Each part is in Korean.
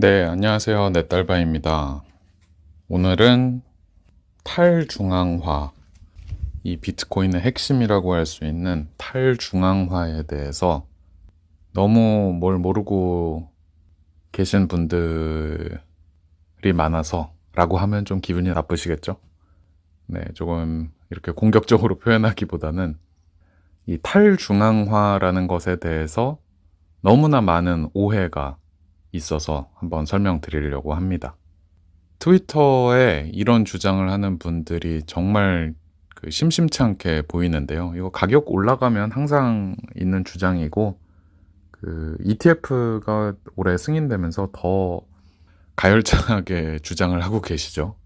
네, 안녕하세요. 넷달바입니다. 오늘은 탈중앙화, 이 비트코인의 핵심이라고 할 수 있는 탈중앙화에 대해서 너무 뭘 모르고 계신 분들이 많아서 라고 하면 좀 기분이 나쁘시겠죠? 네, 조금 이렇게 공격적으로 표현하기보다는 이 탈중앙화라는 것에 대해서 너무나 많은 오해가 있어서 한번 설명드리려고 합니다. 트위터에 이런 주장을 하는 분들이 정말 그 심심치 않게 보이는데요. 이거 가격 올라가면 항상 있는 주장이고, 그 ETF가 올해 승인되면서 더 가열차게 주장을 하고 계시죠.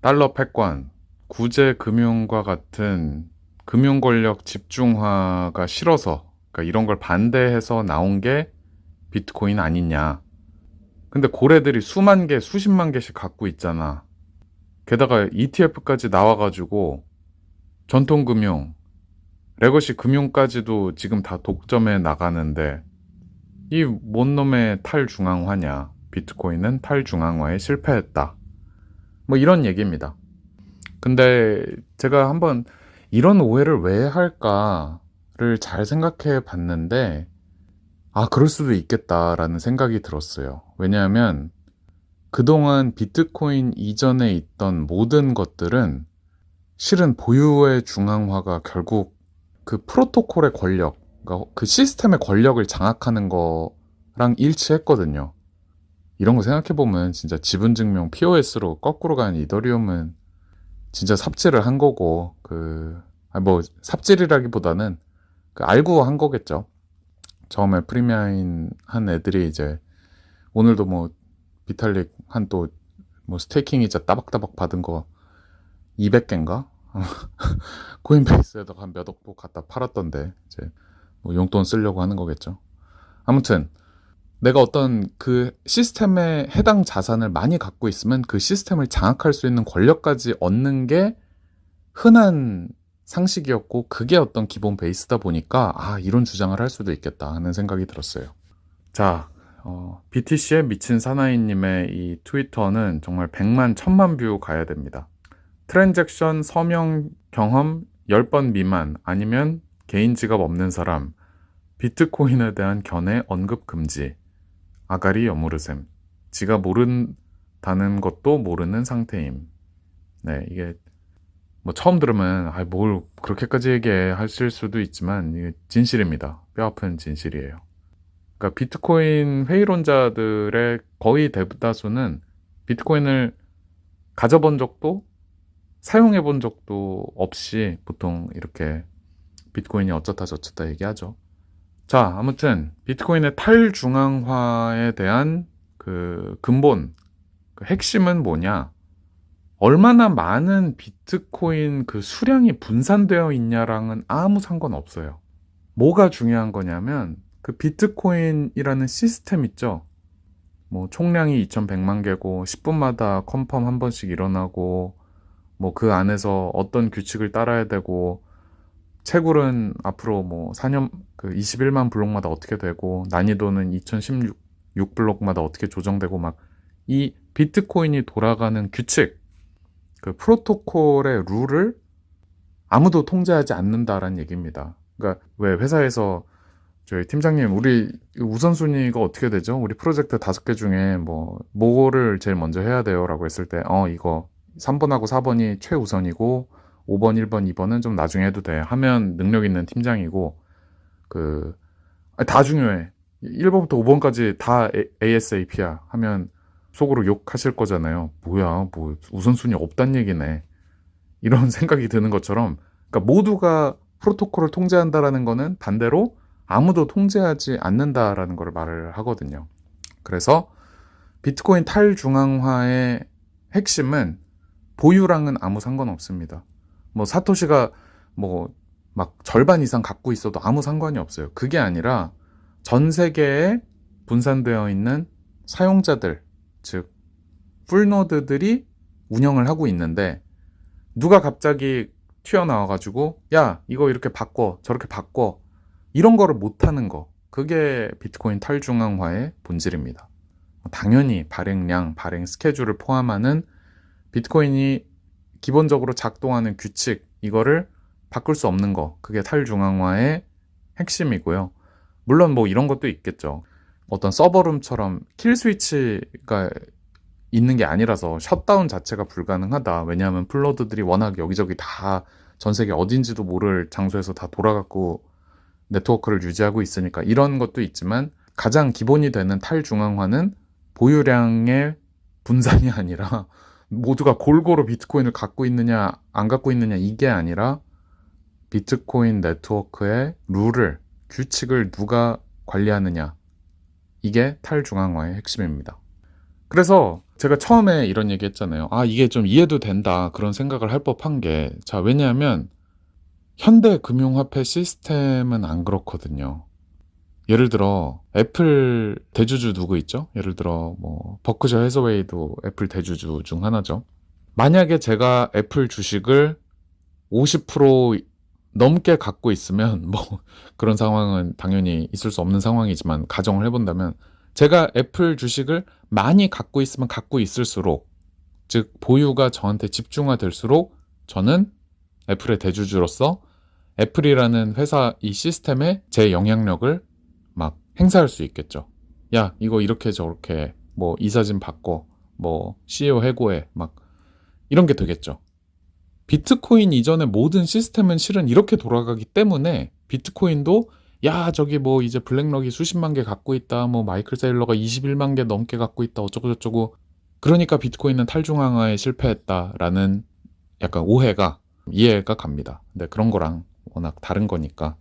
달러 패권, 구제 금융과 같은 금융 권력 집중화가 싫어서, 그러니까 이런 걸 반대해서 나온 게 비트코인 아니냐. 근데 고래들이 수만 개, 수십만 개씩 갖고 있잖아. 게다가 ETF까지 나와가지고 전통금융, 레거시 금융까지도 지금 다 독점해 나가는데 이뭔 놈의 탈중앙화냐. 비트코인은 탈중앙화에 실패했다. 뭐 이런 얘기입니다. 근데 제가 한번 이런 오해를 왜 할까를 잘 생각해 봤는데 아, 그럴 수도 있겠다라는 생각이 들었어요. 왜냐하면 그동안 비트코인 이전에 있던 모든 것들은 실은 보유의 중앙화가 결국 그 프로토콜의 권력, 그러니까 그 시스템의 권력을 장악하는 거랑 일치했거든요. 이런 거 생각해보면 진짜 지분증명 POS로 거꾸로 간 이더리움은 진짜 삽질을 한 거고, 그, 아, 뭐, 삽질이라기보다는 그 알고 한 거겠죠. 처음에 프리미아인 한 애들이 이제 오늘도 뭐 비탈릭 한 또 뭐 스테이킹 이자 따박따박 받은 거 200개인가? 코인베이스에다가 한 몇 억도 갖다 팔았던데 이제 뭐 용돈 쓰려고 하는 거겠죠. 아무튼 내가 어떤 그 시스템에 해당 자산을 많이 갖고 있으면 그 시스템을 장악할 수 있는 권력까지 얻는 게 흔한 상식이었고 그게 어떤 기본 베이스다 보니까 아 이런 주장을 할 수도 있겠다 하는 생각이 들었어요. 자, 어, BTC의 미친 사나이님의 이 트위터는 정말 100만 1000만 뷰 가야 됩니다. 트랜잭션 서명 경험 10번 미만 아니면 개인 지갑 없는 사람 비트코인에 대한 견해 언급 금지 아가리 여무르셈 지가 모른다는 것도 모르는 상태임. 네, 이게 뭐 처음 들으면 아, 뭘 그렇게까지 얘기하실 수도 있지만 이게 진실입니다. 뼈아픈 진실이에요. 그러니까 비트코인 회의론자들의 거의 대다수는 비트코인을 가져본 적도 사용해 본 적도 없이 보통 이렇게 비트코인이 어쩌다 저쩌다 얘기하죠. 자, 아무튼 비트코인의 탈중앙화에 대한 그 근본, 그 핵심은 뭐냐? 얼마나 많은 비트코인 그 수량이 분산되어 있냐랑은 아무 상관없어요. 뭐가 중요한 거냐면 그 비트코인이라는 시스템 있죠. 뭐 총량이 2100만 개고 10분마다 컨펌 한 번씩 일어나고 뭐 그 안에서 어떤 규칙을 따라야 되고 채굴은 앞으로 뭐 4년 그 21만 블록마다 어떻게 되고 난이도는 2016 블록마다 어떻게 조정되고 막 이 비트코인이 돌아가는 규칙 그 프로토콜의 룰을 아무도 통제하지 않는다라는 얘기입니다. 그러니까 왜 회사에서 저희 팀장님 우리 우선순위가 어떻게 되죠? 우리 프로젝트 다섯 개 중에 뭐 뭐를 제일 먼저 해야 돼요라고 했을 때 어 이거 3번하고 4번이 최우선이고 5번, 1번, 2번은 좀 나중에 해도 돼 하면 능력 있는 팀장이고 그 다 중요해. 1번부터 5번까지 다 ASAP야 하면 속으로 욕하실 거잖아요. 뭐야, 뭐 우선순위 없단 얘기네. 이런 생각이 드는 것처럼, 그러니까 모두가 프로토콜을 통제한다라는 거는 반대로 아무도 통제하지 않는다라는 걸 말을 하거든요. 그래서 비트코인 탈중앙화의 핵심은 보유랑은 아무 상관없습니다. 뭐 사토시가 뭐 막 절반 이상 갖고 있어도 아무 상관이 없어요. 그게 아니라 전 세계에 분산되어 있는 사용자들, 즉 풀노드들이 운영을 하고 있는데 누가 갑자기 튀어나와 가지고 야 이거 이렇게 바꿔 저렇게 바꿔 이런 거를 못하는 거 그게 비트코인 탈중앙화의 본질입니다. 당연히 발행량, 발행 스케줄을 포함하는 비트코인이 기본적으로 작동하는 규칙, 이거를 바꿀 수 없는 거. 그게 탈중앙화의 핵심이고요. 물론 뭐 이런 것도 있겠죠. 어떤 서버룸처럼 킬 스위치가 있는 게 아니라서 셧다운 자체가 불가능하다. 왜냐하면 플로드들이 워낙 여기저기 다 전 세계 어딘지도 모를 장소에서 다 돌아가고 네트워크를 유지하고 있으니까 이런 것도 있지만 가장 기본이 되는 탈중앙화는 보유량의 분산이 아니라 모두가 골고루 비트코인을 갖고 있느냐 안 갖고 있느냐 이게 아니라 비트코인 네트워크의 룰을 규칙을 누가 관리하느냐 이게 탈중앙화의 핵심입니다. 그래서 제가 처음에 이런 얘기 했잖아요. 아, 이게 좀 이해도 된다. 그런 생각을 할 법한 게. 자, 왜냐하면 현대 금융화폐 시스템은 안 그렇거든요. 예를 들어 애플 대주주 누구 있죠? 예를 들어 뭐 버크셔 해서웨이도 애플 대주주 중 하나죠. 만약에 제가 애플 주식을 50% 넘게 갖고 있으면 뭐 그런 상황은 당연히 있을 수 없는 상황이지만 가정을 해본다면 제가 애플 주식을 많이 갖고 있으면 갖고 있을수록 즉 보유가 저한테 집중화될수록 저는 애플의 대주주로서 애플이라는 회사 이 시스템에 제 영향력을 막 행사할 수 있겠죠. 야, 이거 이렇게 저렇게 뭐 이사진 바꿔, 뭐 CEO 해고해, 막 이런 게 되겠죠. 비트코인 이전의 모든 시스템은 실은 이렇게 돌아가기 때문에 비트코인도 야, 저기 뭐 이제 블랙럭이 수십만 개 갖고 있다, 뭐 마이클 세일러가 21만 개 넘게 갖고 있다, 어쩌고 저쩌고. 그러니까 비트코인은 탈중앙화에 실패했다라는 약간 오해가 이해가 갑니다. 근데 그런 거랑 워낙 다른 거니까.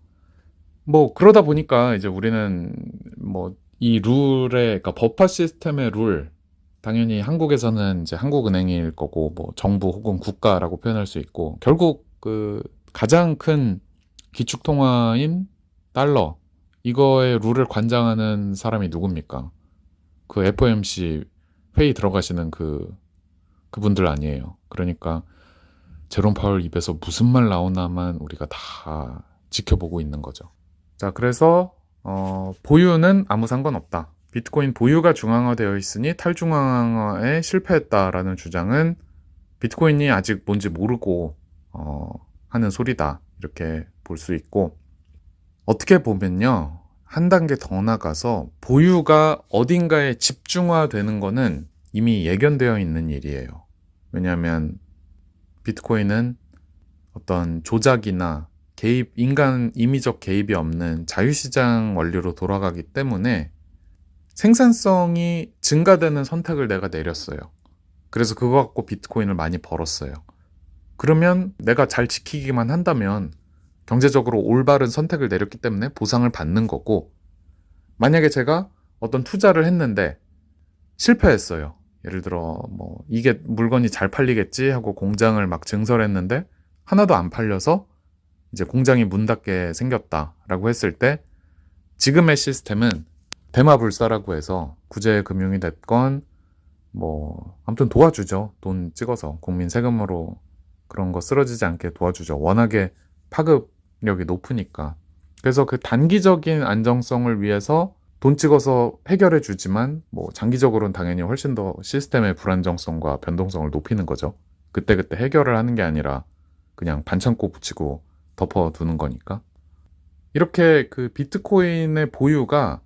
뭐 그러다 보니까 이제 우리는 뭐 이 룰의 그러니까 법화 시스템의 룰 당연히 한국에서는 이제 한국은행일 거고 뭐 정부 혹은 국가라고 표현할 수 있고 결국 그 가장 큰 기축 통화인 달러 이거의 룰을 관장하는 사람이 누굽니까? 그 FOMC 회의 들어가시는 그 그분들 아니에요. 그러니까 제롬 파월 입에서 무슨 말 나오나만 우리가 다 지켜보고 있는 거죠. 자, 그래서 어, 보유는 아무 상관없다. 비트코인 보유가 중앙화되어 있으니 탈중앙화에 실패했다라는 주장은 비트코인이 아직 뭔지 모르고 어, 하는 소리다. 이렇게 볼 수 있고 어떻게 보면요. 한 단계 더 나가서 보유가 어딘가에 집중화되는 거는 이미 예견되어 있는 일이에요. 왜냐하면 비트코인은 어떤 조작이나 개입, 인간 임의적 개입이 없는 자유시장 원리로 돌아가기 때문에 생산성이 증가되는 선택을 내가 내렸어요. 그래서 그거 갖고 비트코인을 많이 벌었어요. 그러면 내가 잘 지키기만 한다면 경제적으로 올바른 선택을 내렸기 때문에 보상을 받는 거고, 만약에 제가 어떤 투자를 했는데 실패했어요. 예를 들어, 뭐, 이게 물건이 잘 팔리겠지 하고 공장을 막 증설했는데 하나도 안 팔려서 이제 공장이 문 닫게 생겼다라고 했을 때 지금의 시스템은 대마불사라고 해서 구제금융이 됐건 뭐 아무튼 도와주죠. 돈 찍어서 국민 세금으로 그런 거 쓰러지지 않게 도와주죠. 워낙에 파급력이 높으니까. 그래서 그 단기적인 안정성을 위해서 돈 찍어서 해결해 주지만 뭐 장기적으로는 당연히 훨씬 더 시스템의 불안정성과 변동성을 높이는 거죠. 그때그때 해결을 하는 게 아니라 그냥 반창고 붙이고 덮어 두는 거니까. 이렇게 그 비트코인의 보유가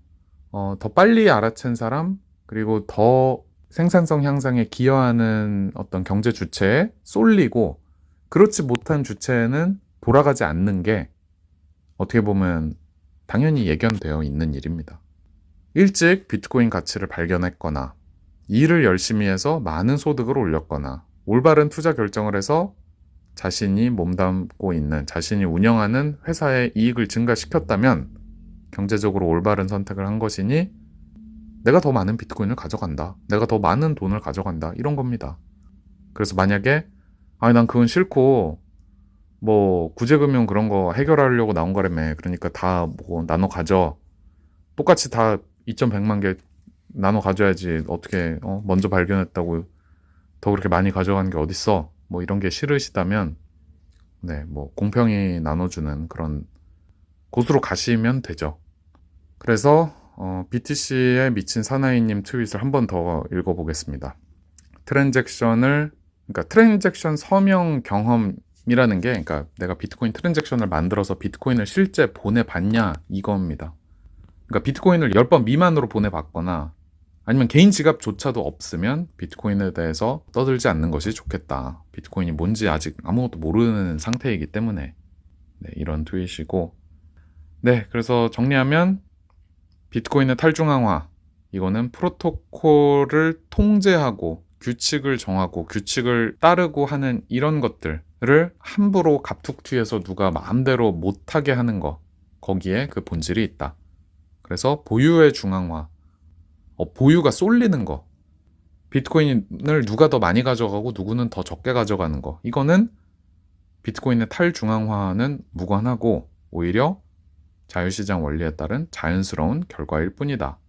어, 더 빨리 알아챈 사람, 그리고 더 생산성 향상에 기여하는 어떤 경제 주체에 쏠리고, 그렇지 못한 주체는 돌아가지 않는 게 어떻게 보면 당연히 예견되어 있는 일입니다. 일찍 비트코인 가치를 발견했거나, 일을 열심히 해서 많은 소득을 올렸거나, 올바른 투자 결정을 해서 자신이 몸담고 있는, 자신이 운영하는 회사의 이익을 증가시켰다면, 경제적으로 올바른 선택을 한 것이니 내가 더 많은 비트코인을 가져간다. 내가 더 많은 돈을 가져간다. 이런 겁니다. 그래서 만약에 아니 난 그건 싫고 뭐 구제금융 그런 거 해결하려고 나온 거라며. 그러니까 다 뭐 나눠 가져. 똑같이 다 2.100만 개 나눠 가져야지. 어떻게 어? 먼저 발견했다고 더 그렇게 많이 가져가는 게 어딨어? 뭐 이런 게 싫으시다면 네, 뭐 공평히 나눠주는 그런 곳으로 가시면 되죠. 그래서 어, BTC에 미친 사나이님 트윗을 한 번 더 읽어보겠습니다. 트랜잭션을 그러니까 트랜잭션 서명 경험이라는 게 그러니까 내가 비트코인 트랜잭션을 만들어서 비트코인을 실제 보내봤냐 이겁니다. 그러니까 비트코인을 10번 미만으로 보내봤거나 아니면 개인 지갑조차도 없으면 비트코인에 대해서 떠들지 않는 것이 좋겠다. 비트코인이 뭔지 아직 아무것도 모르는 상태이기 때문에 네, 이런 트윗이고 네 그래서 정리하면 비트코인의 탈중앙화 이거는 프로토콜을 통제하고 규칙을 정하고 규칙을 따르고 하는 이런 것들을 함부로 갑툭튀해서 누가 마음대로 못하게 하는 거 거기에 그 본질이 있다. 그래서 보유의 중앙화 어, 보유가 쏠리는 거 비트코인을 누가 더 많이 가져가고 누구는 더 적게 가져가는 거 이거는 비트코인의 탈중앙화는 무관하고 오히려 자유시장 원리에 따른 자연스러운 결과일 뿐이다.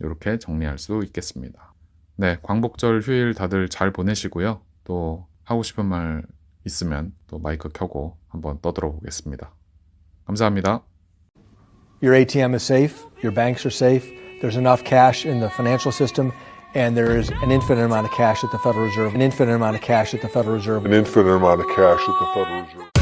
이렇게 정리할 수 있겠습니다. 네, 광복절 휴일 다들 잘 보내시고요. 또 하고 싶은 말 있으면 또 마이크 켜고 한번 떠들어 보겠습니다. 감사합니다. Your ATM is safe, your banks are safe, there's enough cash in the financial system, and there is an infinite amount of cash at the Federal Reserve, an infinite amount of cash at the Federal Reserve. an infinite amount of cash at the Federal Reserve.